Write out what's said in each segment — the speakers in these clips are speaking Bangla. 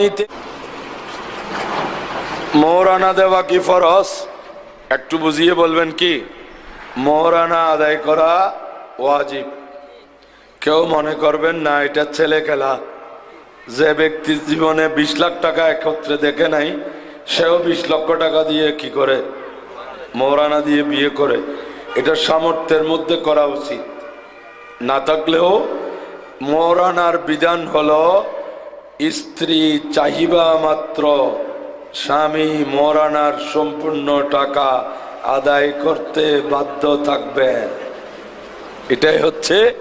নিতে। দেওয়া কি ফরস একটু বুঝিয়ে বলবেন কি? মোহরানা আদায় করা ওয়াজিব। কেউ মনে করবেন না, এটা ছেলে খেলা। যে ব্যক্তি জীবনে বিশ লাখ টাকা একত্রে দেখে নাই, সেও বিশ লক্ষ টাকা দিয়ে কি করে? মোহরানা দিয়ে বিয়ে করে। এটা সামর্থ্যের মধ্যে করা উচিত। না থাকলেও মোহরানার বিধান হলো স্ত্রী চাহিবা মাত্র, স্বামী মরানার সম্পূর্ণ টাকা আদায় করতে বাধ্য থাকবেন। এটাই হচ্ছে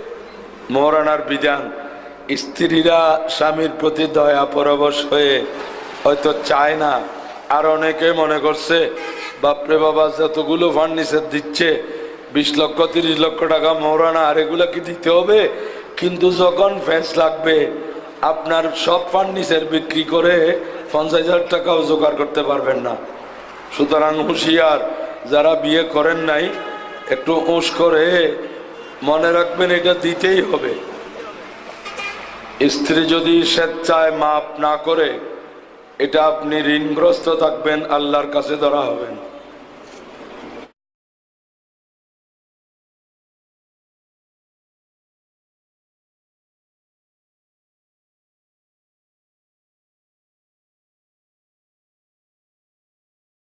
মরানার বিধান। স্ত্রীরা স্বামীর প্রতি দয়া পরবশ হয়ে হয়তো চায় না। আর অনেকে মনে করছে, বাপরে বাবা, যতগুলো ফার্নিচার দিচ্ছে, বিশ লক্ষ, তিরিশ লক্ষ টাকা মোহরানা আর এগুলো কি দিতে হবে? কিন্তু যখন ফ্যান্স লাগবে আপনার সব ফার্নিচার বিক্রি করে পঞ্চাশ হাজার টাকাও জোগাড় করতে পারবেন না। সুতরাং হুঁশিয়ার, যারা বিয়ে করেন নাই, একটু উঁশ করে মনে রাখবেন এটা দিতেই হবে। স্ত্রী যদি স্বেচ্ছায় মাপ না করে, এটা আপনি ঋণগ্রস্ত থাকবেন, আল্লাহর কাছে ধরা হবেন।